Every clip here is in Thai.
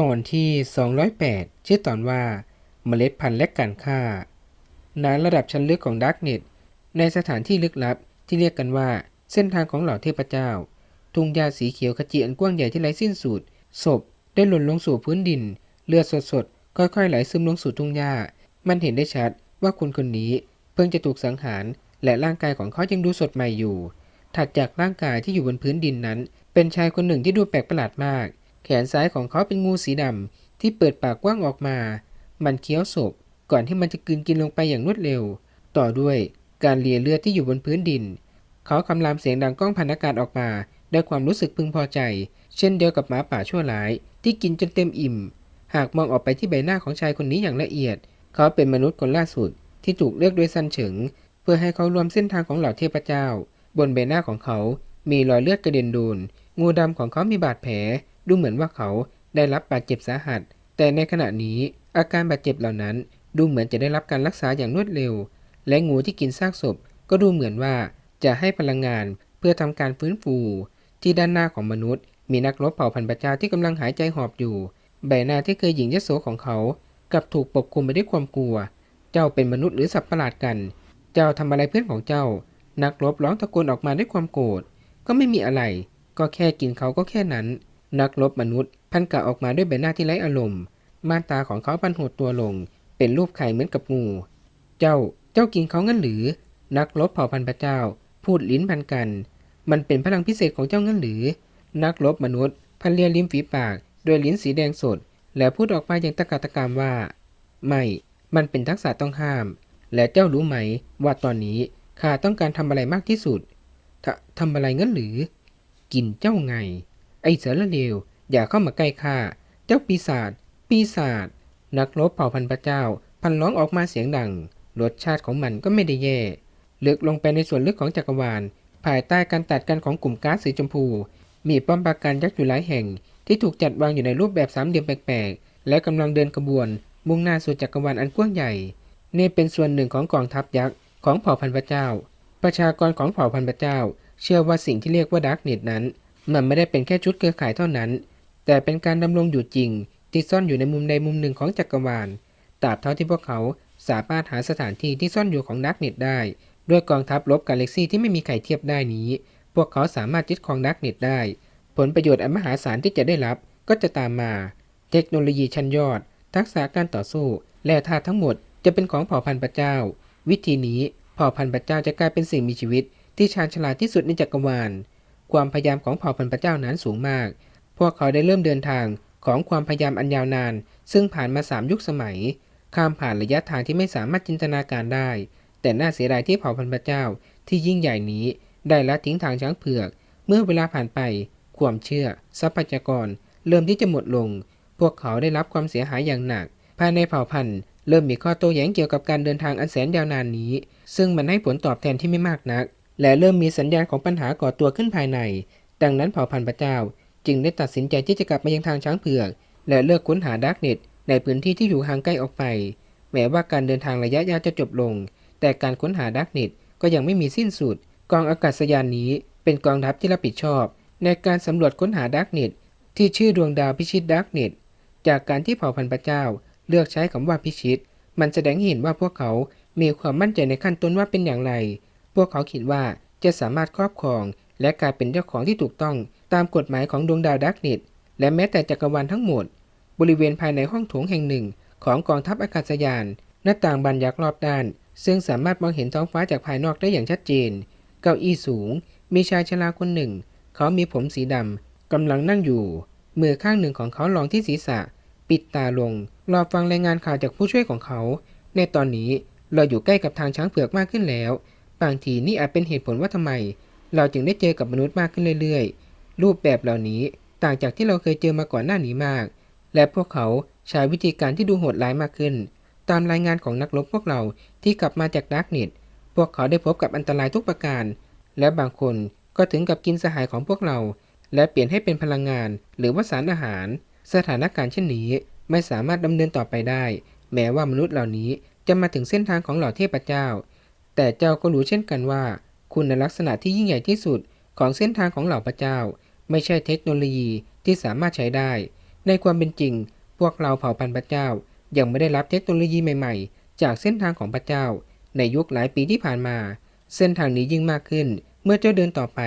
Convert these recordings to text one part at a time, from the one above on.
ตอนที่ 208 ชื่อตอนว่าเมล็ดพันธุ์และการฆ่าณระดับชั้นลึกของดาร์กเน็ตในสถานที่ลึกลับที่เรียกกันว่าเส้นทางของเหล่าเทพเจ้า ทุ่งหญ้าสีเขียวขจีอันกว้างใหญ่ที่ไร้สิ้นสุดศพได้หล่นลงสู่พื้นดิน เลือดสดๆ ค่อยๆ ไหลซึมลงสู่ทุ่งหญ้า มันเห็นได้ชัดว่าคนคนนี้เพิ่งจะถูกสังหาร และร่างกายของเขายังดูสดใหม่อยู่ ถัดจากร่างกายที่อยู่บนพื้นดินนั้น เป็นชายคนหนึ่งที่ดูแปลกประหลาดมาก แขนซ้ายของเขาเป็นงูสีดำที่เปิดปากกว้างออกมา มันเคี้ยวศพก่อนที่มันจะกลืนกินลงไปอย่างรวดเร็ว ต่อด้วยการเลียเลือดที่อยู่บนพื้นดิน เขาคำรามเสียงดังก้องพันอากาศออกมาด้วยความรู้สึกพึงพอใจ เช่นเดียวกับหมาป่าชั่วร้าย ที่กินจนเต็มอิ่ม หากมองออกไปที่ใบหน้าของชายคนนี้อย่างละเอียด เขาเป็นมนุษย์คนล่าสุดที่ถูกเลือกโดยซันเฉิง เพื่อให้เขารวมเส้นทางของเหล่าเทพเจ้า บนใบหน้าของเขา มีรอยเลือดกระเด็นโดน งูดำของเขามีบาดแผล ดูเหมือนว่าเขาได้รับบาดเจ็บสาหัส แต่ในขณะนี้อาการบาดเจ็บเหล่านั้นดูเหมือนจะได้รับการรักษาอย่างรวดเร็ว และงูที่กินซากศพ ก็ดูเหมือนว่าจะให้พลังงานเพื่อทำการฟื้นฟู ที่ด้านหน้าของมนุษย์ มีนักรบเผ่าพันธุ์พระเจ้าที่กำลังหายใจหอบอยู่ ใบหน้าที่เคยหยิ่งยโสของเขา กลับถูกปกคลุมไปด้วยความกลัว เจ้าเป็นมนุษย์หรือสัตว์ประหลาดกัน เจ้าทำอะไรเพื่อนของเจ้า นักรบร้องตะโกนออกมาด้วยความโกรธ ก็ไม่มีอะไร ก็แค่กินเขาก็แค่นั้น นักรบมนุษย์ พันกะออกมาด้วยใบหน้าที่ไร้อารมณ์ ม่านตาของเขาพันหดตัวลง เป็นรูปไข่เหมือนกับงู เจ้า เจ้ากินเขางั้นหรือ นักรบเผ่าพันพระเจ้า พูดลิ้นพันกัน มันเป็นพลังพิเศษของเจ้างั้นหรือ นักรบมนุษย์ พันเลียริมฝีปากด้วยลิ้นสีแดงสด แล้วพูดออกมาอย่างตะกาตะกามว่า ไม่ มันเป็นทักษะต้องห้าม และเจ้ารู้ไหม ว่าตอนนี้ข้าต้องการทำอะไรมากที่สุดททำอะไรงั้นหรือ กินเจ้าไง ไอ้เสือละเลวอย่าเข้ามาใกล้ข้า เจ้าปีศาจ ปีศาจ นักรบเผ่าพันธุ์พระเจ้า พันร้องออกมาเสียงดัง รสชาติของมันก็ไม่ได้แย่ ลึกลงไปในส่วนลึกของจักรวาล ภายใต้การตัดกันของกลุ่มก๊าซสีชมพู มีป้อมปราการยักษ์อยู่หลายแห่ง ที่ถูกจัดวางอยู่ในรูปแบบสามเหลี่ยมแปลกๆ และกำลังเดินขบวน มุ่งหน้าสู่จักรวาลอันกว้างใหญ่ นี่เป็นส่วนหนึ่งของกองทัพยักษ์ของเผ่าพันธุ์พระเจ้า ประชากรของเผ่าพันธุ์พระเจ้า เชื่อว่าสิ่งที่เรียกว่าดาร์กเน็ตนั้น มันไม่ได้เป็นแค่ชุดเครือข่ายเท่านั้น แต่เป็นการดำรงอยู่จริง ที่ซ่อนอยู่ในมุมใดมุมหนึ่งของจักรวาลตราบเท่าที่พวกเขาสามารถหาสถานที่ที่ซ่อนอยู่ของดาร์กเน็ตได้ ด้วยกองทัพลบกาแล็กซี่ที่ไม่มีใครเทียบได้นี้ พวกเขาสามารถยึดครองดาร์กเน็ตได้ ผลประโยชน์อันมหาศาลที่จะได้รับก็จะตามมา เทคโนโลยีชั้นยอด ทักษะการต่อสู้ และธาตุทั้งหมดจะเป็นของเผ่าพันธุ์พระเจ้า วิธีนี้เผ่าพันธุ์พระเจ้าจะกลายเป็นสิ่งมีชีวิต ที่ชาญฉลาดที่สุดในจักรวาล ความพยายามของเผ่าพันธุ์พระเจ้านั้นสูงมาก พวกเขาได้เริ่มเดินทางของความพยายามอันยาวนาน ซึ่งผ่านมาสามยุคสมัย ข้ามผ่านระยะทางที่ไม่สามารถจินตนาการได้ แต่น่าเสียดายที่เผ่าพันธุ์พระเจ้าที่ยิ่งใหญ่นี้ ได้ละทิ้งทางช้างเผือก เมื่อเวลาผ่านไป ความเชื่อ ทรัพยากร เริ่มที่จะหมดลง พวกเขาได้รับความเสียหายอย่างหนัก ภายในเผ่าพันธุ์เริ่มมีข้อโต้แย้งเกี่ยวกับการเดินทางอันแสนยาวนานนี้ ซึ่งมันให้ผลตอบแทนที่ไม่มากนัก และเริ่มมีสัญญาณของปัญหาก่อตัวขึ้นภายใน ดังนั้นเผ่าพันธุ์พระเจ้า จึงได้ตัดสินใจที่จะกลับมายังทางช้างเผือก และเลิกค้นหาดาร์กเน็ตในพื้นที่ที่อยู่ห่างไกลออกไป แม้ว่าการเดินทางระยะยาวจะจบลง แต่การค้นหาดาร์กเน็ตก็ยังไม่มีสิ้นสุด กองอากาศยานนี้เป็นกองทัพที่รับผิดชอบ ในการสำรวจค้นหาดาร์กเน็ตที่ชื่อดวงดาวพิชิตดาร์กเน็ตจากการที่เผ่าพันธุ์พระเจ้า เลือกใช้คำว่าพิชิต มันแสดงให้เห็นว่าพวกเขา มีความมั่นใจในขั้นต้นว่าเป็นอย่างไร พวกเขาคิดว่าจะสามารถครอบครอง และกลายเป็นเจ้าของที่ถูกต้องตามกฎหมายของดวงดาวดาร์กเน็ตและแม้แต่จักรวาลทั้งหมด บริเวณภายในห้องโถงแห่งหนึ่ง ของกองทัพอากาศยาน หน้าต่างบานยักรอบด้าน ซึ่งสามารถมองเห็นท้องฟ้าจากภายนอกได้อย่างชัดเจน เก้าอี้สูง มีชายชราคนหนึ่ง เขามีผมสีดำกำลังนั่งอยู่ มือข้างหนึ่งของเขารองที่ศีรษะ ปิดตาลง รอฟังรายงานข่าวจากผู้ช่วยของเขา ในตอนนี้เราอยู่ใกล้กับทางช้างเผือกมากขึ้นแล้ว บางทีนี่อาจเป็นเหตุผลว่าทำไม เราจึงได้เจอกับมนุษย์มากขึ้นเรื่อยๆ รูปแบบเหล่านี้ต่างจากที่เราเคยเจอมาก่อนหน้านี้มาก และพวกเขาใช้วิธีการที่ดูโหดร้ายมากขึ้น ตามรายงานของนักรบพวกเราที่กลับมาจากดาร์กเน็ตพวกเขาได้พบกับอันตรายทุกประการ และบางคนก็ถึงกับกินสหายของพวกเรา และเปลี่ยนให้เป็นพลังงาน หรือว่าสารอาหาร สถานการณ์เช่นนี้ไม่สามารถดำเนินต่อไปได้ แม้ว่ามนุษย์เหล่านี้จะมาถึงเส้นทางของเหล่าเทพเจ้า แต่เจ้าก็รู้เช่นกันว่า คุณลักษณะที่ยิ่งใหญ่ที่สุดของเส้นทางของเหล่าพระเจ้า ไม่ใช่เทคโนโลยีที่สามารถใช้ได้ ในความเป็นจริง พวกเราเผ่าพันธุ์พระเจ้า ยังไม่ได้รับเทคโนโลยีใหม่ๆ จากเส้นทางของพระเจ้า ในยุคหลายปีที่ผ่านมา เส้นทางนี้ยิ่งมากขึ้น เมื่อเจ้าเดินต่อไป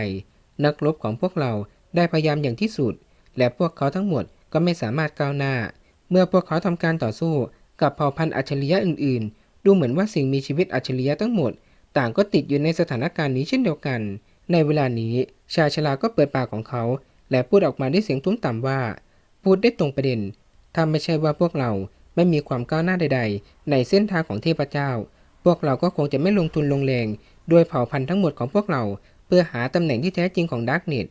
นักรบของพวกเราได้พยายามอย่างที่สุด และพวกเขาทั้งหมดก็ไม่สามารถก้าวหน้า เมื่อพวกเขาทำการต่อสู้กับเผ่าพันธุ์อัจฉริยะอื่นๆ ดูเหมือนว่าสิ่งมีชีวิตอัจฉริยะทั้งหมด ต่างก็ติดอยู่ในสถานการณ์นี้เช่นเดียวกัน ในเวลานี้ชายชราก็เปิดปากของเขา และพูดออกมาด้วยเสียงทุ้มต่ำว่า พูดได้ตรงประเด็นถ้าไม่ใช่ว่าพวกเราไม่มีความก้าวหน้าใด ๆ ในเส้นทางของเทพเจ้า พวกเราก็คงจะไม่ลงทุนลงแรงด้วยเผ่าพันธุ์ทั้งหมดของพวกเรา เพื่อหาตำแหน่งที่แท้จริงของดาร์กเน็ต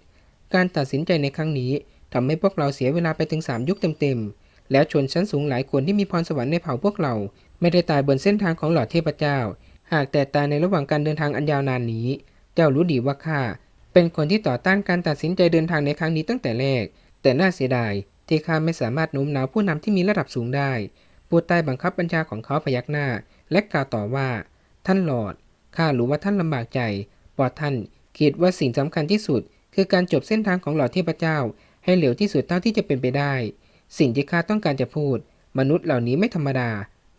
การตัดสินใจในครั้งนี้ทำให้พวกเราเสียเวลาไปถึง 3 ยุคเต็มๆ แล้วชนชั้นสูงหลายคนที่มีพรสวรรค์ในเผ่าพวกเรา ไม่ได้ตายบนเส้นทางของหลอดเทพเจ้า หากแต่ตายในระหว่างการเดินทางอันยาวนานนี้ เจ้ารู้ดีว่าข้าเป็นคนที่ต่อต้านการตัดสินใจเดินทางในครั้งนี้ตั้งแต่แรก แต่น่าเสียดายที่ข้าไม่สามารถโน้มน้าวผู้นำที่มีระดับสูงได้ผู้ใต้บังคับบัญชาของเขาพยักหน้า และกล่าวต่อว่า ท่านหลอดข้ารู้ว่าท่านลำบากใจเพราะท่านคิดว่าสิ่งสำคัญที่สุด คือการจบเส้นทางของหลอดเทพเจ้า ให้เร็วที่สุดเท่าที่จะเป็นไปได้ สิ่งที่ข้าต้องการจะพูด มนุษย์เหล่านี้ไม่ธรรมดา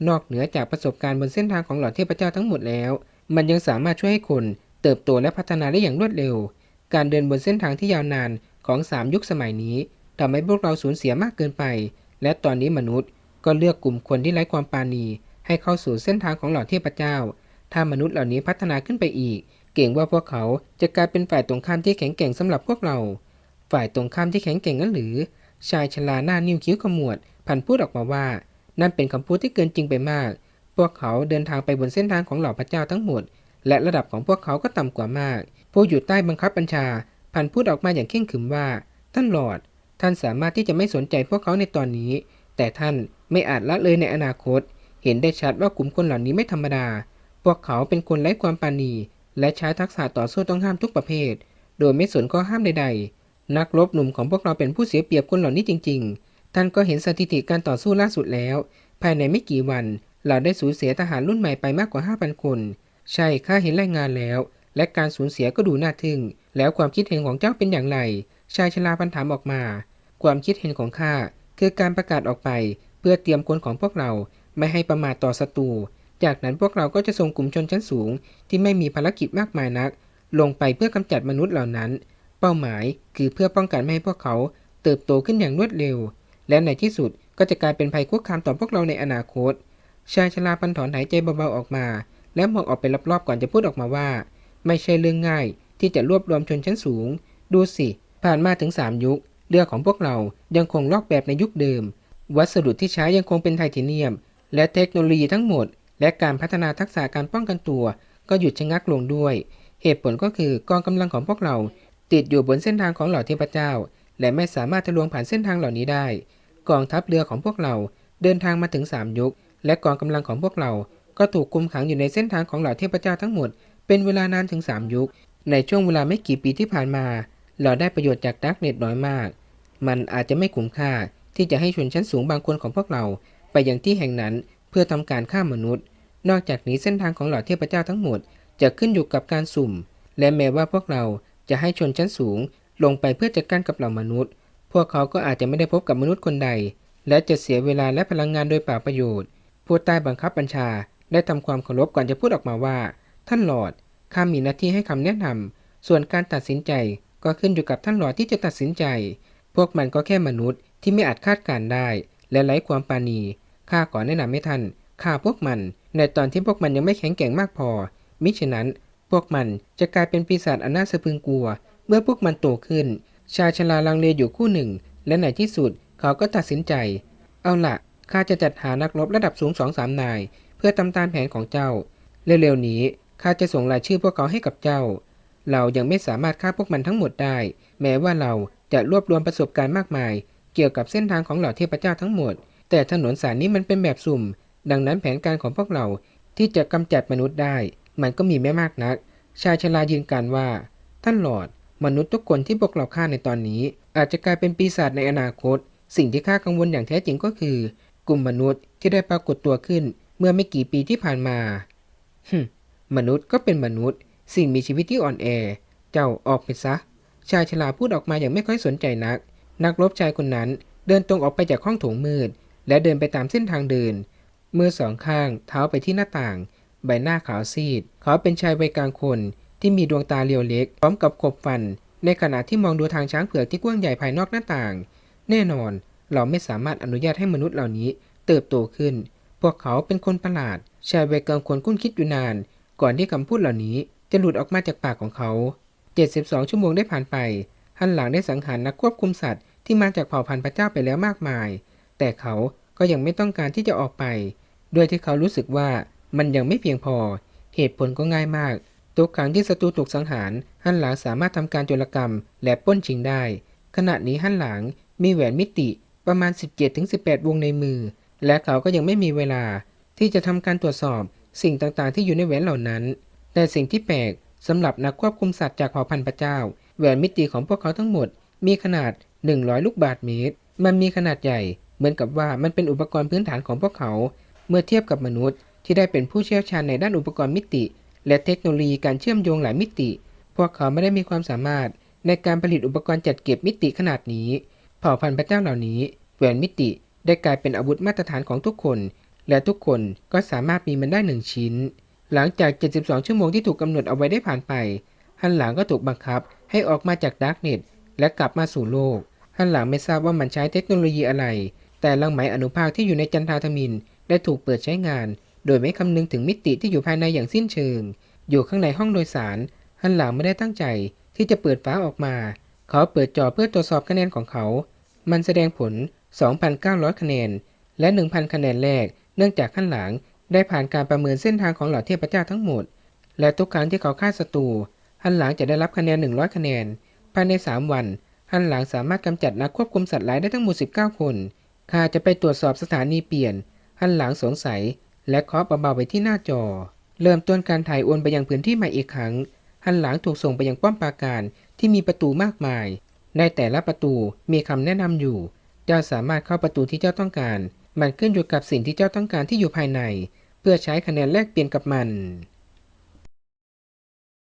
นอกเหนือจากประสบการณ์บนเส้นทางของหลอดเทพเจ้าทั้งหมดแล้ว มันยังสามารถช่วยให้คนเติบโตและพัฒนาได้อย่างรวดเร็ว การเดินบนเส้นทางที่ยาวนานของสามยุคสมัยนี้ทำให้พวกเราสูญเสียมากเกินไป และตอนนี้มนุษย์ก็เลือกกลุ่มคนที่ไร้ความปราณีให้เข้าสู่เส้นทางของหลอดเทพเจ้า ถ้ามนุษย์เหล่านี้พัฒนาขึ้นไปอีก เก่งว่าพวกเขาจะกลายเป็นฝ่ายตรงข้ามที่แข็งแกร่งสำหรับพวกเรา ฝ่ายตรงข้ามที่แข็งแกร่งนั้นหรือ ชายชราหน้านิ้วคิ้วขมวด พันพูดออกมาว่า นั่นเป็นคำพูดที่เกินจริงไปมาก พวกเขาเดินทางไปบนเส้นทางของเหล่าพระเจ้าทั้งหมด และระดับของพวกเขาก็ต่ำกว่ามาก ผู้อยู่ใต้บังคับบัญชา พันพูดออกมาอย่างเข่งขึมว่า ท่านหลอด ท่านสามารถที่จะไม่สนใจพวกเขาในตอนนี้ แต่ท่านไม่อาจละเลยในอนาคต เห็นได้ชัดว่ากลุ่มคนเหล่านี้ไม่ธรรมดา พวกเขาเป็นคนไร้ความปราณีและใช้ทักษะต่อสู้ต้องห้ามทุกประเภท โดยไม่สนข้อห้ามใดๆ นักรบหนุ่มของพวกเราเป็นผู้เสียเปรียบคนเหล่านี้จริง ๆ ท่านก็เห็นสถิติการต่อสู้ล่าสุดแล้ว ภายในไม่กี่วัน เราได้สูญเสียทหารรุ่นใหม่ไปมากกว่า 5,000 คน ใช่ข้าเห็นรายงานแล้ว และการสูญเสียก็ดูน่าทึ่ง แล้วความคิดเห็นของเจ้าเป็นอย่างไร ชายชราพันถามออกมา ความคิดเห็นของข้าคือการประกาศออกไป เพื่อเตรียมคนของพวกเราไม่ให้ประมาทต่อศัตรู จากนั้นพวกเราก็จะส่งกลุ่มชนชั้นสูง ที่ไม่มีภารกิจมากมายนัก ลงไปเพื่อกำจัดมนุษย์เหล่านั้น เป้าหมายคือเพื่อป้องกันไม่ให้พวกเขาเติบโตขึ้นอย่างรวดเร็ว และในที่สุดก็จะกลายเป็นภัยคุกคามต่อพวกเราในอนาคต ชายชราพันถอนหายใจเบาๆออกมา และมองออกไปรอบๆก่อนจะพูดออกมาว่า ไม่ใช่เรื่องง่ายที่จะรวบรวมชนชั้นสูง ดูสิ ผ่านมาถึง 3 ยุค เรือของพวกเรายังคงลอกแบบในยุคเดิม วัสดุที่ใช้ยังคงเป็นไทเทเนียม และเทคโนโลยีทั้งหมด และการพัฒนาทักษะการป้องกันตัว ก็หยุดชะงักลงด้วย เหตุผลก็คือกองกำลังของพวกเรา ติดอยู่บนเส้นทางของเหล่าเทพเจ้า และไม่สามารถทะลวงผ่านเส้นทางเหล่านี้ได้ กองทัพเรือของพวกเราเดินทางมาถึง3ยุค และกองกำลังของพวกเรา ก็ถูกคุมขังอยู่ในเส้นทางของเหล่าเทพเจ้าทั้งหมด เป็นเวลานานถึง3ยุค ในช่วงเวลาไม่กี่ปีที่ผ่านมา เราได้ประโยชน์จากดักเน็ตน้อยมาก มันอาจจะไม่คุ้มค่าที่จะให้ชนชั้นสูงบางคนของพวกเรา ไปยังที่แห่งนั้นเพื่อทำการฆ่ามนุษย์ นอกจากนี้เส้นทางของเหล่าเทพเจ้าทั้งหมด จะขึ้นอยู่กับการสุ่ม และแม้ว่าพวกเราจะให้ชนชั้นสูง ลงไปเพื่อจัดการกับเหล่ามนุษย์ พวกเขาก็อาจจะไม่ได้พบกับมนุษย์คนใด และจะเสียเวลาและพลังงานโดยเปล่าประโยชน์ ผู้ใต้บังคับบัญชาได้ทำความเคารพก่อนจะพูดออกมาว่า ท่านหลอดข้ามีหน้าที่ให้คำแนะนำส่วนการตัดสินใจก็ขึ้นอยู่กับท่านหลอดที่จะตัดสินใจ พวกมันก็แค่มนุษย์ที่ไม่อาจคาดการได้ และไร้ความปาณีข้าขอแนะนำให้ท่านฆ่าพวกมัน ในตอนที่พวกมันยังไม่แข็งแกร่งมากพอ มิฉะนั้น พวกมันจะกลายเป็นปีศาจอันน่าสะพึงกลัว เมื่อพวกมันโตขึ้น ชายชราลังเลอยู่คู่หนึ่ง และในที่สุดเขาก็ตัดสินใจ เอาละข้าจะจัดหานักรบระดับสูงสองสามนาย เพื่อทำตามแผนของเจ้า เร็วๆนี้ข้าจะส่งรายชื่อพวกเขาให้กับเจ้า เรายังไม่สามารถฆ่าพวกมันทั้งหมดได้ แม้ว่าเราจะรวบรวมประสบการณ์มากมาย เกี่ยวกับเส้นทางของเหล่าเทพเจ้าทั้งหมด แต่ถนนสายนี้มันเป็นแบบสุ่ม ดังนั้นแผนการของพวกเราที่จะกำจัดมนุษย์ได้ มันก็มีไม่มากนัก ชายชรายืนการว่า ท่านหลอด มนุษย์ทุกคนที่พวกเราฆ่าในตอนนี้ อาจจะกลายเป็นปีศาจในอนาคต สิ่งที่ข้ากังวลอย่างแท้จริงก็คือ กลุ่มมนุษย์ที่ได้ปรากฏตัวขึ้นเมื่อไม่กี่ปีที่ผ่านมาฮึมนุษย์ก็เป็นมนุษย์ สิ่งมีชีวิตที่อ่อนแอ เจ้าออกไปซะ ชายชราพูดออกมาอย่างไม่ค่อยสนใจนัก นักรบชายคนนั้นเดินตรงออกไปจากห้องโถงมืด และเดินไปตามเส้นทางเดิน มือสองข้างเท้าไปที่หน้าต่าง ใบหน้าขาวซีด เขาเป็นชายวัยกลางคน ที่มีดวงตาเรียวเล็ก พร้อมกับขบฟัน ในขณะที่มองดูทางช้างเผือกที่กว้างใหญ่ภายนอกหน้าต่าง แน่นอนเราไม่สามารถอนุญาตให้มนุษย์เหล่านี้เติบโตขึ้น พวกเขาเป็นคนประหลาดชายวัยกลางคนคุ้นคิดอยู่นาน ก่อนที่คำพูดเหล่านี้จะหลุดออกมาจากปากของเขา 72 ชั่วโมงได้ผ่านไป ฮันหลังได้สังหารนักควบคุมสัตว์ที่มาจากเผ่าพันธุ์พระเจ้าไปแล้วมากมาย แต่เขาก็ยังไม่ต้องการที่จะออกไป ด้วยที่เขารู้สึกว่ามันยังไม่เพียงพอ เหตุผลก็ง่ายมาก ทุกครั้งที่ศัตรูถูกสังหารฮันหลางสามารถทำการโจรกรรม และป้นชิงได้ ขณะนี้ฮันหลางมีแหวนมิติประมาณ 17-18 วงในมือ และเขาก็ยังไม่มีเวลา ที่จะทำการตรวจสอบสิ่งต่างๆ ที่อยู่ในแหวนเหล่านั้น แต่สิ่งที่แปลกสำหรับนักควบคุมสัตว์จากเผ่าพันธุ์พระเจ้า แหวนมิติของพวกเขาทั้งหมด มีขนาด 100 ลูกบาศก์เมตร มันมีขนาดใหญ่ เหมือนกับว่ามันเป็นอุปกรณ์พื้นฐานของพวกเขา เมื่อเทียบกับมนุษย์ที่ได้เป็นผู้เชี่ยวชาญในด้านอุปกรณ์มิติ และเทคโนโลยีการเชื่อมโยงหลายมิติ พวกเขาไม่ได้มีความสามารถในการผลิตอุปกรณ์จัดเก็บมิติขนาดนี้ เผ่าพันธุ์พระเจ้าเหล่านี้แหวนมิติได้กลายเป็นอาวุธมาตรฐานของทุกคน และทุกคนก็สามารถมีมันได้หนึ่งชิ้น หลังจาก 72 ชั่วโมงที่ถูกกำหนดเอาไว้ได้ผ่านไป ฮันหลังก็ถูกบังคับให้ออกมาจากดาร์กเน็ตและกลับมาสู่โลก ฮันหลังไม่ทราบว่ามันใช้เทคโนโลยีอะไร แต่ลังไหมอนุภาคที่อยู่ในจันทาธมินได้ถูกเปิดใช้งาน โดยไม่คำนึงถึงมิติที่อยู่ภายในอย่างสิ้นเชิง อยู่ข้างในห้องโดยสาร ฮันหลังไม่ได้ตั้งใจที่จะเปิดฟ้าออกมา เขาเปิดจอเพื่อตรวจสอบคะแนนของเขา มันแสดงผล 2,900 คะแนน และ 1,000 คะแนนแรก เนื่องจากขั้นหลังได้ผ่านการประเมินเส้นทางของเหล่าเทพเจ้าทั้งหมด และทุกครั้งที่เขาฆ่าศัตรูฮันหลังจะได้รับคะแนน 100 คะแนน ภายใน 3 วัน ฮันหลังสามารถกำจัดนักควบคุมสัตว์ร้ายได้ทั้งหมด 19 คนข้าจะไปตรวจสอบสถานีเปลี่ยน ฮันหลังสงสัย และเคาะเบาๆไปที่หน้าจอ เริ่มต้นการถ่ายโอนไปยังพื้นที่ใหม่อีกครั้ง หันหลังถูกส่งไปยังป้อมปราการที่มีประตูมากมาย ในแต่ละประตูมีคำแนะนำอยู่ เจ้าสามารถเข้าประตูที่เจ้าต้องการ มันขึ้นอยู่กับสิ่งที่เจ้าต้องการที่อยู่ภายใน เพื่อใช้คะแนนแลกเปลี่ยนกับมัน